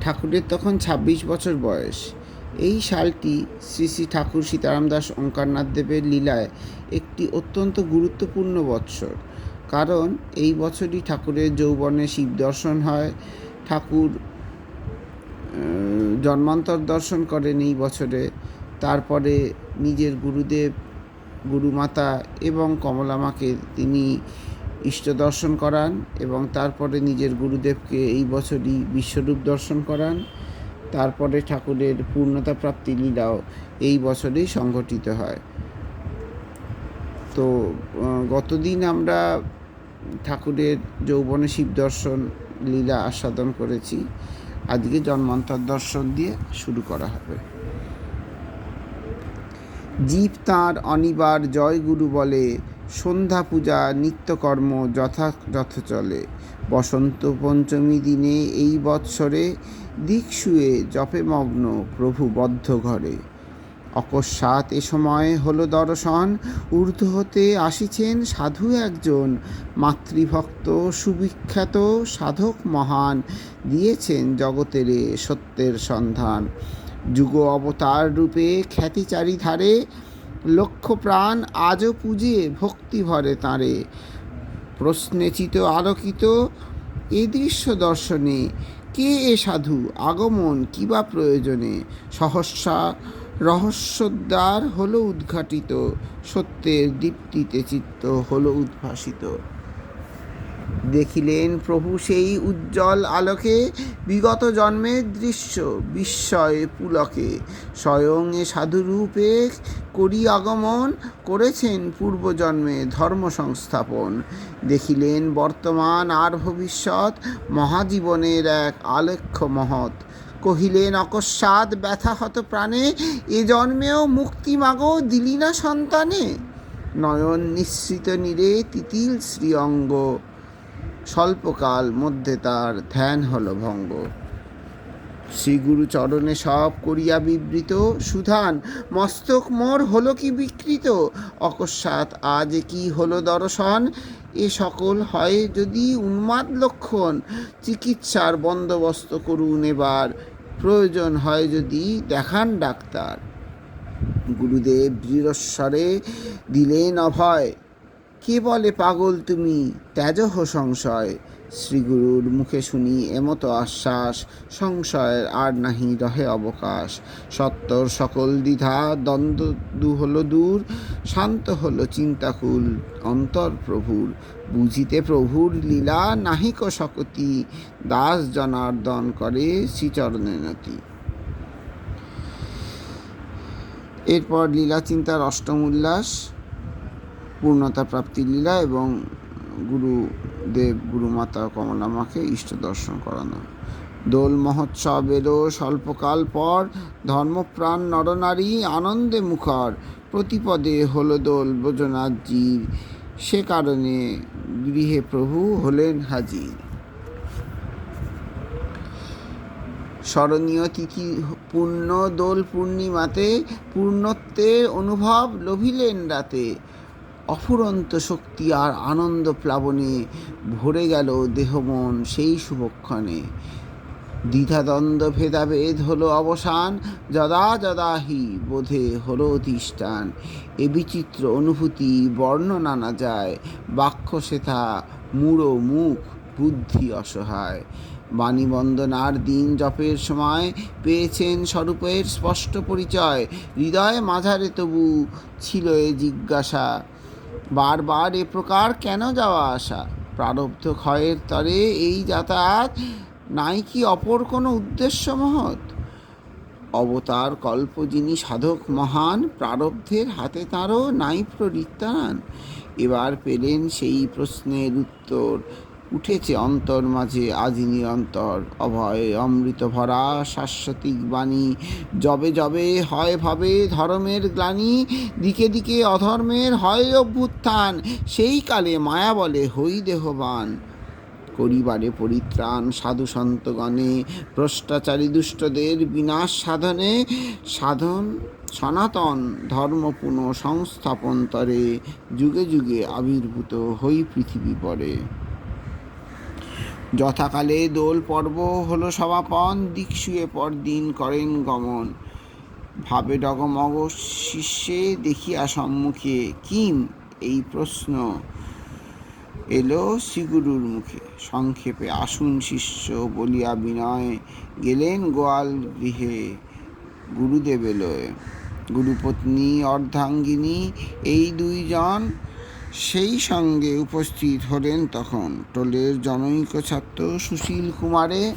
ঠাকুরের তখন ছাব্বিশ বছর বয়স। এই সালটি শ্রী শ্রী ঠাকুর সীতারাম দাস ওঙ্কারনাথ দেবের লীলায় একটি অত্যন্ত গুরুত্বপূর্ণ বৎসর। কারণ এই বছরই ঠাকুরের যৌবনে শিব দর্শন হয়। ঠাকুর জন্মান্তর দর্শন করেন এই বছরে। তারপরে নিজের গুরুদেব, গুরুমাতা এবং কমলামাকে তিনি ইষ্ট দর্শন করান এবং তারপরে নিজের গুরুদেবকে এই বছরই বিশ্বরূপ দর্শন করান। তারপরে ঠাকুরের পূর্ণতা প্রাপ্তি লীলাও এই বছরেই সংঘটিত হয়। তো গতদিন আমরা ঠাকুরের যৌবনে শিব দর্শন লীলা আস্বাদন করেছি। আজকে জন্মান্তর দর্শন দিয়ে শুরু করা হবে। জীব তাঁর অনিবার জয় গুরু বলে সন্ধ্যা পূজা, নিত্যকর্ম যথাযথ চলে। বসন্ত পঞ্চমী দিনে এই বৎসরে দিক শুয়ে জপে মগ্ন প্রভু বদ্ধ ঘরে। অকস্মাৎ এ সময় হলো দর্শন, ঊর্ধ্ব হতে আসিছেন সাধু একজন। মাতৃভক্ত, সুবিখ্যাত, সাধক মহান, দিয়েছেন জগতেরে সত্যের সন্ধান। যুগ অবতার রূপে খ্যাতি চারিধারে লক্ষ প্রাণ আজও পুজে ভক্তি ভরে তাঁরে। প্রশ্নেচিত আলোকিত এ দৃশ্য দর্শনে কে এ সাধু? আগমন কিবা প্রয়োজনে? সহস্যা রহস্যদ্বার হলো উদ্ঘাটিত, সত্যের দীপ্তিতে চিত্ত হলো উদ্ভাসিত। দেখিলেন প্রভু সেই উজ্জ্বল আলোকে, বিগত জন্মের দৃশ্য বিস্ময় পুলকে। স্বয়ং এ সাধুরূপে করি আগমন করেছেন পূর্বজন্মে ধর্ম সংস্থাপন দেখিলেন বর্তমান আর ভবিষ্যৎ, মহাজীবনের এক আলেখ্য মহৎ। কহিলেন, অকস্মাৎ ব্যথাহত প্রাণে, এ জন্মেও মুক্তি মাগো দিলি না সন্তানে? নয়ন নিঃসৃত নীরে তিতিল শ্রীঅঙ্গ। স্বল্পকাল মধ্যে তার ধ্যান হল ভঙ্গ। শ্রীগুরু চরণে সব করিয়া বিবৃত, সুধান, মস্তক মোর হলো কি বিকৃত? অকস্মাৎ আজ কি হলো দর্শন? এ সকল হয় যদি উন্মাদ লক্ষণ। চিকিৎসার বন্দোবস্ত করুন এবার। প্রয়োজন হয় যদি দেখান ডাক্তার। গুরুদেব দৃঢ়স্বরে দিলেন অভয়। কে বলে পাগল তুমি? ত্যাজহ সংশয়। শ্রীগুরুর মুখে শুনি এমতো আশ্বাস, সংশয়ের আর নাহি রহে অবকাশ। সত্তর সকল দ্বিধা, দ্বন্দ্ব দু হলো দূর, শান্ত হলো চিন্তাকুল, অন্তর প্রভুর। বুঝিতে প্রভুর লীলা নাহিক শকতি, দাস জনার্দন করে শ্রীচরণে নতি। এরপর লীলা চিন্তার অষ্টম উল্লাস। পূর্ণতা প্রাপ্তি লীলা এবং গুরুদেব গুরুমাতা কমলামাকে ইষ্ট দর্শন করানো। দোল মহোৎসবেরও স্বল্পকাল পর ধর্মপ্রাণ নরনারী আনন্দে মুখর। প্রতিপদে হলো দোল ব্রজনাথজির সে কারণে গৃহে প্রভু হলেন হাজির। স্মরণীয় তিথি পূর্ণ দোল পূর্ণিমাতে পূর্ণত্বের অনুভব লভিলেন রাতে। অফুরন্ত শক্তি আর আনন্দ প্লাবনে ভরে গেল দেহমন সেই শুভক্ষণে। দ্বিধাদ্বন্দ্ব ভেদাভেদ হলো অবসান, যদা যদাহি বোধে হলো অধিষ্ঠান। এ বিচিত্র অনুভূতি বর্ণনা না যায়, বাক্য সেথা মূঢ় মুখ, বুদ্ধি অসহায়। বাণী বন্দনার দিন জপের সময় পেয়েছেন স্বরূপের স্পষ্ট পরিচয়, হৃদয় মাঝারে তবু ছিল এ জিজ্ঞাসা। বারবার এ প্রকার কেন যাওয়া আসা? প্রারব্ধ ক্ষয়ের তরে এই যাতায়াত নাই কি অপর কোনো উদ্দেশ্য মহৎ? অবতার কল্প যিনি সাধক, মহান, প্রারব্ধের হাতে তাঁরও নাই প্ররিত্তান এবার পেলেন সেই প্রশ্নের উত্তর। উঠেছে অন্তর মাঝে আজি নিরন্তর। অভয় অমৃত ভরা শাশ্বতিক বাণী। জবে জবে হয় ভাবে ধর্মের গ্লানি, দিকে দিকে অধর্মের হয় অভ্যুত্থান, সেই কালে মায়া বলে হই দেহবান। করিবারে পরিত্রাণ সাধু সন্তগণে, ভ্রষ্টাচারী দুষ্টদের বিনাশ সাধনে, সাধন সনাতন ধর্ম পুনঃ সংস্থাপনতরে যুগে যুগে আবির্ভূত হই পৃথিবী পরে। যথাকালে দোল পর্ব হলো সমাপন দিকসুয়ে পরদিন করেন গমন। ভাবে ডগমগ শিষ্যে দেখিয়া সম্মুখে, কিম এই প্রশ্ন এলো শ্রীগুরুর মুখে। সংক্ষেপে আসুন শিষ্য বলিয়া বিনয়, গেলেন গোয়াল গৃহে গুরুদেব এলোয় গুরুপত্নী, অর্ধাঙ্গিনী, এই দুইজন সেই সঙ্গে উপস্থিত হলেন তখন টোলের জনৈক ছাত্র সুশীল কুমারে।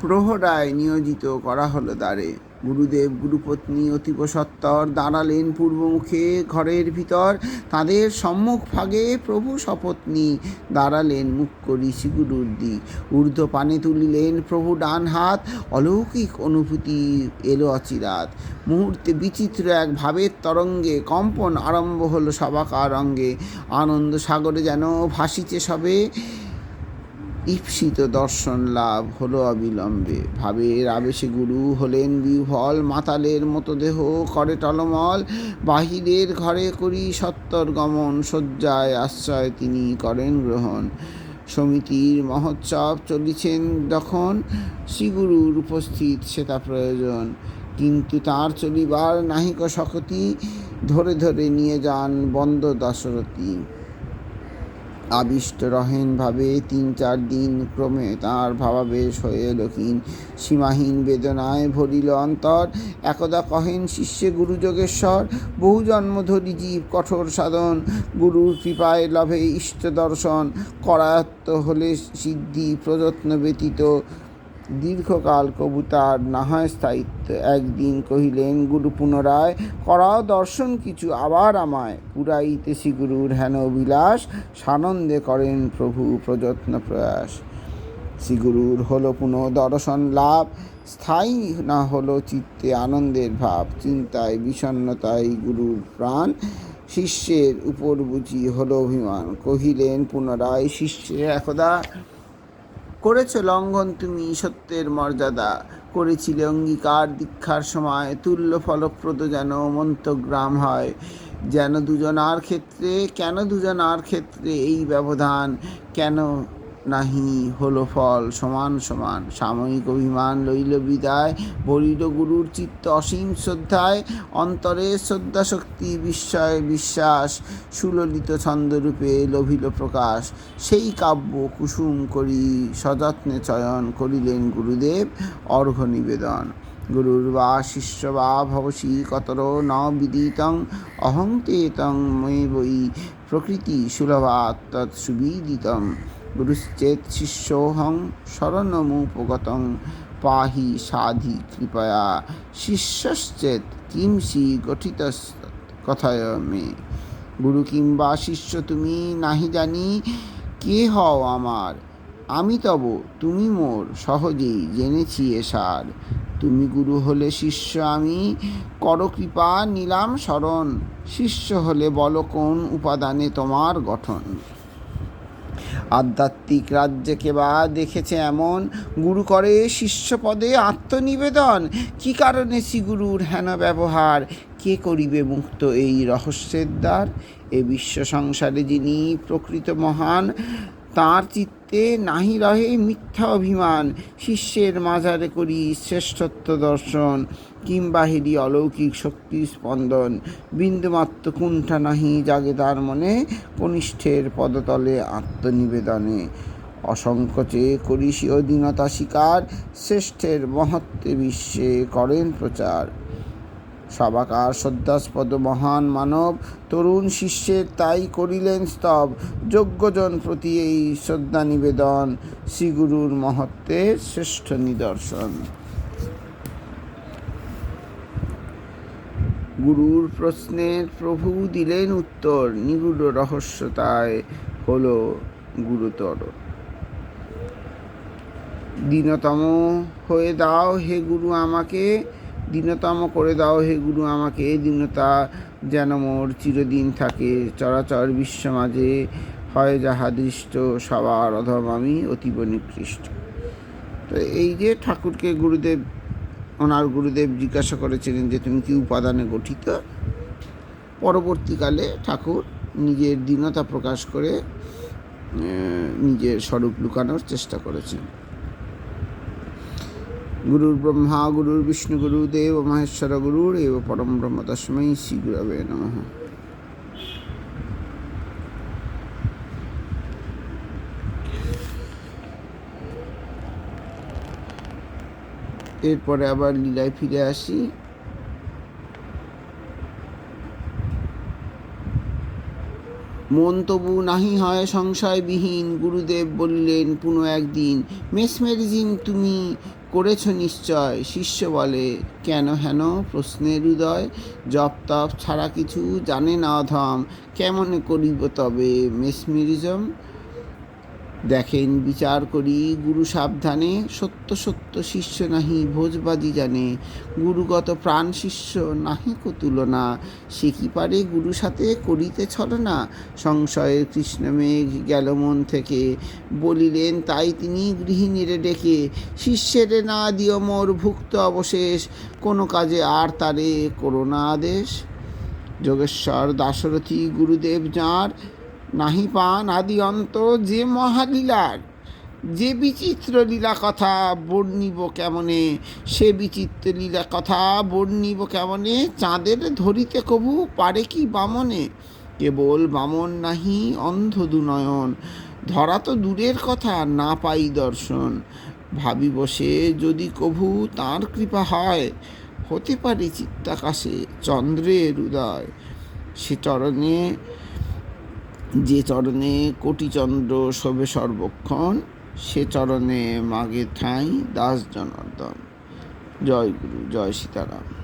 প্রহরায় নিয়োজিত করা হলো দ্বারে। গুরুদেব গুরুপত্নী অতীব সত্তর দাঁড়ালেন পূর্বমুখে ঘরের ভিতর। তাদের সম্মুখ ভাগে প্রভু সপত্নী দাঁড়ালেন মুখ করি শ্রীগুরুর দিক। ঊর্ধ্ব পানে তুলিলেন প্রভু ডান হাত, অলৌকিক অনুভূতি এলো অচিরাত মুহূর্তে বিচিত্র এক ভাবের তরঙ্গে কম্পন আরম্ভ হলো সবাকার অঙ্গে। আনন্দ সাগরে যেন ভাসিছে সবে। ঈপ্সিত দর্শন লাভ হলো অবিলম্বে। ভাবের আবেশে গুরু হলেন বিভল মাতালের মতো দেহ করে টলমল। বাহিরের ঘরে করি সত্তর গমন, শয্যায় আশ্রয় তিনি করেন গ্রহণ। সমিতির মহোৎসব চলিছেন যখন, শ্রীগুরুর উপস্থিত সেটা প্রয়োজন। কিন্তু তার চলিবার নাহিক শকতি ধরে ধরে নিয়ে যান বন্দ দশরথী। আবিষ্ট রহেন ভাবে তিন চার দিন ক্রমে তাঁর ভাবাবেশ হয়ে লক্ষীন সীমাহীন বেদনায় ভরিল অন্তর। একদা কহেন, শিষ্যে গুরু যোগেশ্বর বহু জন্ম ধরি জীব, কঠোর সাধন, গুরুর কৃপায় লভে ইষ্ট দর্শন, করায়ত্ত হলে সিদ্ধি প্রযত্ন ব্যতীত দীর্ঘকাল কবুতার না হয় স্থায়িত্ব একদিন কহিলেন, গুরু পুনরায়, করাও দর্শন কিছু আবার আমায়। পুরাইতে শ্রীগুরুর হেন বিলাস সানন্দে করেন প্রভু প্রযত্ন প্রয়াস। শ্রীগুরুর হলো পুনঃ দর্শন লাভ, স্থায়ী না হলো চিত্তে আনন্দের ভাব। চিন্তায়, বিষণ্ণতায় গুরুর প্রাণ, শিষ্যের উপর বুঝি হলো অভিমান। কহিলেন, পুনরায় শিষ্যের একদা করেছ লঙ্ঘন তুমি সত্যের মর্যাদা? করেছিলে অঙ্গীকার দীক্ষার সময়, তুল্য ফলপ্রদ যেন মন্তগ্রাম হয়। যেন দুজনার ক্ষেত্রে, কেন দুজনার ক্ষেত্রে এই ব্যবধান? কেন নাহি হলো ফল সমান সমান। সাময়িক অভিমান লইল বিদায় বলিল গুরুর চিত্ত অসীম শ্রদ্ধায়, অন্তরে শ্রদ্ধা শক্তি বিস্ময় বিশ্বাস, সুললিত ছন্দরূপে লভিল প্রকাশ। সেই কাব্য কুসুম করি, সযত্নে চয়ন করিলেন গুরুদেব অর্ঘ্য নিবেদন। গুরুর বা শিষ্য বা ভবসি কতর ন বিদিতং, অহং তে ময়ি বই প্রকৃতি সুলভাত তৎসুবিদিতম। গুরুশ্চেত শিষ্যোহং শরণমুপগতং পাহি সাধি কৃপয়া শিষ্যশ্চেত কিমসি গঠিত কথায় মে গুরু কিংবা শিষ্য তুমি নাহি জানি কে হও আমার? আমি তব তুমি মোর সহজেই জেনেছি এসার তুমি গুরু হলে শিষ্য আমি, কর কৃপা নিলাম শরণ। শিষ্য হলে বল কোন উপাদানে তোমার গঠন? আধ্যাত্মিক রাজ্যকে বা দেখেছে এমন? গুরু করে শিষ্যপদে আত্মনিবেদন। কি কারণে শ্রীগুরুর হেন ব্যবহার? কে করিবে মুক্ত এই রহস্যের দ্বার? এ বিশ্ব সংসারে যিনি প্রকৃত মহান, তাঁর চিত্তে নাহি রহে মিথ্যা অভিমান। শিষ্যের মাঝারে করি শ্রেষ্ঠত্ব দর্শন। কিংবা হেরি অলৌকিক শক্তির স্পন্দন। বিন্দুমাত্র কুণ্ঠা নাহি, জাগে তার মনে কনিষ্ঠের পদতলে আত্মনিবেদনে। অসংকোচে করি অধীনতা শিকার, শ্রেষ্ঠের মহত্বে বিশ্বে করেন প্রচার। সবাকার শ্রদ্ধাস্পদ মহান মানব, তরুণ শিষ্যের তাই করিলেন স্তব। যোগ্যজন প্রতি এই শ্রদ্ধা নিবেদন শ্রীগুরুর মহত্বের শ্রেষ্ঠ নিদর্শন। গুরুর প্রশ্নের প্রভু দিলেন উত্তর নিগুড় রহস্যতায় হল গুরুতর। দীনতম হয়ে দাও হে গুরু আমাকে, দীনতম করে দাও হে গুরু আমাকে, দীনতা যেন মোর চিরদিন থাকে। চরাচর বিশ্ব মাঝে হয় যাহা দৃষ্ট, সবার অধম আমি অতীব নিকৃষ্ট। তো এই যে ঠাকুরকে গুরুদেব ওনার গুরুদেব জিজ্ঞাসা করেছিলেন যে, তুমি কি উপাদানে গঠিত? পরবর্তীকালে ঠাকুর নিজের দীনতা প্রকাশ করে নিজের স্বরূপ লুকানোর চেষ্টা করেছেন। গুরুর ব্রহ্মা, গুরুর বিষ্ণু গুরু দেব মহেশ্বর, গুরুর এব পরম ব্রহ্ম তস্মৈ শ্রী গুরবে নমঃ। এরপরে আবার লীলায় ফিরে আসি। মন তবু নাহি হয় সংশয়বিহীন, গুরুদেব বলিলেন, পুনঃ একদিন মেসমেরিজিম তুমি করেছ নিশ্চয়? শিষ্য বলে, কেন হেন প্রশ্নের হৃদয় জপ তপ ছাড়া কিছু জানে না অধম। কেমন করিব তবে মেসমেরিজম দেখেন, বিচার করি, গুরু সাবধানে, সত্য সত্য শিষ্য নাহি, ভোজবাদী জানে, গুরুগত প্রাণ শিষ্য নাহি তুলনা সে কি পারে গুরু সাথে করিতে ছলনা সংশয়ের কৃষ্ণমেঘ গেল মন থেকে, বলিলেন, তাই তিনি গৃহিণীরে ডেকে, শিষ্যেরে না দিও মোর ভুক্ত অবশেষ, কোনো কাজে আর তারে করোনা আদেশ। যোগেশ্বর দাশরথী গুরুদেব যাঁর নাহি পান আদি অন্ত যে মহালীলার। যে বিচিত্র লীলা কথা বর্ণিব কেমনে? সে বিচিত্র লীলা কথা বর্ণিব কেমনে? চাঁদের ধরিতে কবু পারে কি বামনে? কেবল বামন নাহি, অন্ধ দুনয়ন। ধরা তো দূরের কথা, না পাই দর্শন। ভাবি বসে যদি কভু তাঁর কৃপা হয়। হতে পারে চিত্তাকাশে চন্দ্রের উদয়। সে চরণে যে চরণে কোটিচন্দ্র শোভে সর্বক্ষণ, সে চরণে মাগে ঠাঁই দাস জনার্দন জয় গুরু, জয় সীতারাম।